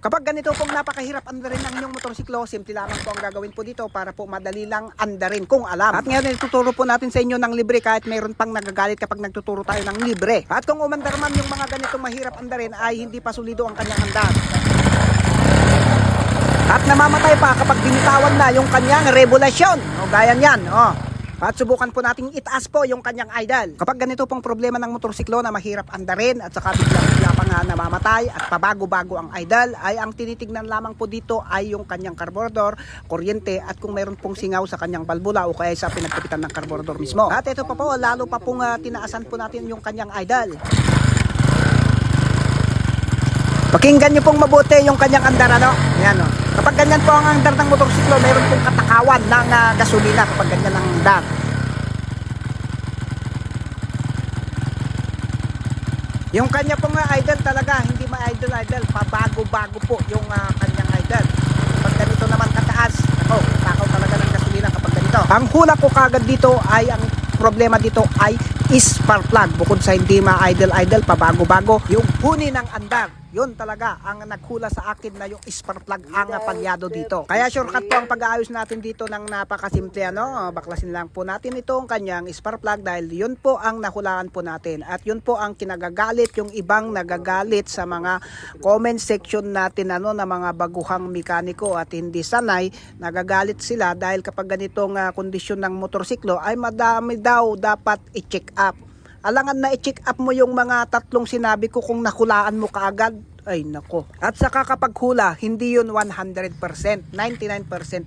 Kapag ganito pong napakahirap andarin ng inyong motorsiklo, simple lamang po ang gagawin po dito para po madali lang andarin kung alam. At ngayon ituturo po natin sa inyo ng libre kahit mayroon pang nagagalit kapag nagtuturo tayo ng libre. At kung umandar man yung mga ganitong mahirap andarin ay hindi pa solido ang kanyang andar. At namamatay pa kapag binitawan na yung kanyang revolusyon. O gaya niyan, oh. At subukan po nating itaas po yung kanyang idol. Kapag ganito pong problema ng motorsiklo na mahirap andarin at saka biglang-bigla pa nga namamatay at pabago-bago ang idol, ay ang tinitignan lamang po dito ay yung kanyang carburetor, kuryente at kung mayroon pong singaw sa kanyang balbula o kaya sa pinagkapitan ng carburetor mismo. At ito pa po, lalo pa pong ah, tinaasan po natin yung kanyang idol. Pakinggan niyo pong mabuti yung kanyang andar ano. Ayan oh. Kapag ganyan po ang andar ng motorsiklo, meron pong katakawan ng ah, gasolina kapag ganyan ang andar. Yung kanya pong ah, idol talaga, hindi ma-idol idol, pabago-bago po yung ah, kanyang idol. Kapag ganito naman kataas, ako, takaw talaga ng gasolina kapag ganito. Ang hula ko kagad dito ay ang problema dito ay spark plug. Bukod sa hindi ma-idle idle, pabago-bago, yung huni ng andar. Yun talaga ang naghula sa akin na yung spark plug ang palyado dito. Kaya shortcut po ang pag-aayos natin dito ng napakasimple ano. Baklasin lang po natin itong kanyang spark plug dahil yun po ang nahulaan po natin. At yun po ang kinagagalit yung ibang nagagalit sa mga comment section natin ano na mga baguhang mekaniko at hindi sanay nagagalit sila dahil kapag ganitong ah, kondisyon ng motorsiklo ay madami daw dapat i-check up. Alangan na i-check up mo yung mga tatlong sinabi ko kung nakulaan mo kaagad. Ay nako. At saka kapag hula, hindi yun 100%, 99%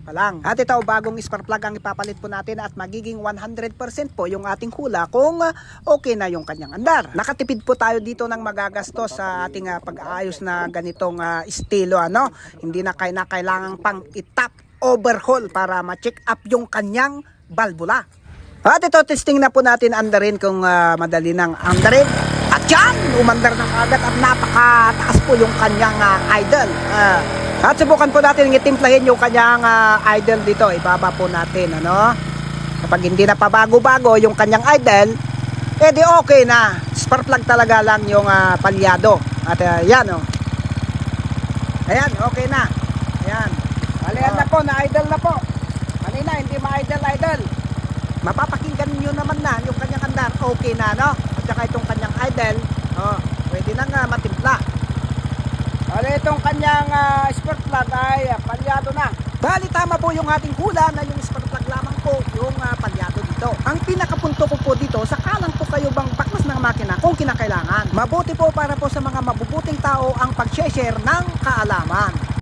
pa lang. At ito, bagong spark plug ang ipapalit po natin at magiging 100% po yung ating hula kung ah, okay na yung kanyang andar. Nakatipid po tayo dito ng magagastos sa ating ah, pag-aayos na ganitong ah, estilo ano. Hindi na kailangan pang itap overhaul para ma-check up yung kanyang balbula. At ito, testing na po natin andarin kung ah, madali ng andarin. At yan, umandar ng agad at napakataas po yung kanyang ah, idol. Ah, at subukan po natin itimplahin yung kanyang ah, idol dito. Ibaba po natin, ano? Kapag hindi na pabago-bago yung kanyang idol, eh di okay na. Spark plug talaga lang yung ah, palyado. At ah, yan, oh. Ayan, okay na. Ayan. Balian na po, na-idol na po. Kanina, hindi ma-idol-idol. Mapapakinggan nyo naman na yung kanyang andar. Okay na, no? At saka itong kanyang idol, oh, pwede na nga matimpla. Bali itong kanyang uh, spark plug ay ah, palyado na. Bali tama po yung ating hula na yung spark plug lamang po yung ah, palyado dito. Ang pinakapunto ko po dito, sakalang po kayo bang baklas ng makina kung kinakailangan. Mabuti po para po sa mga mabubuting tao ang pag-share ng kaalaman.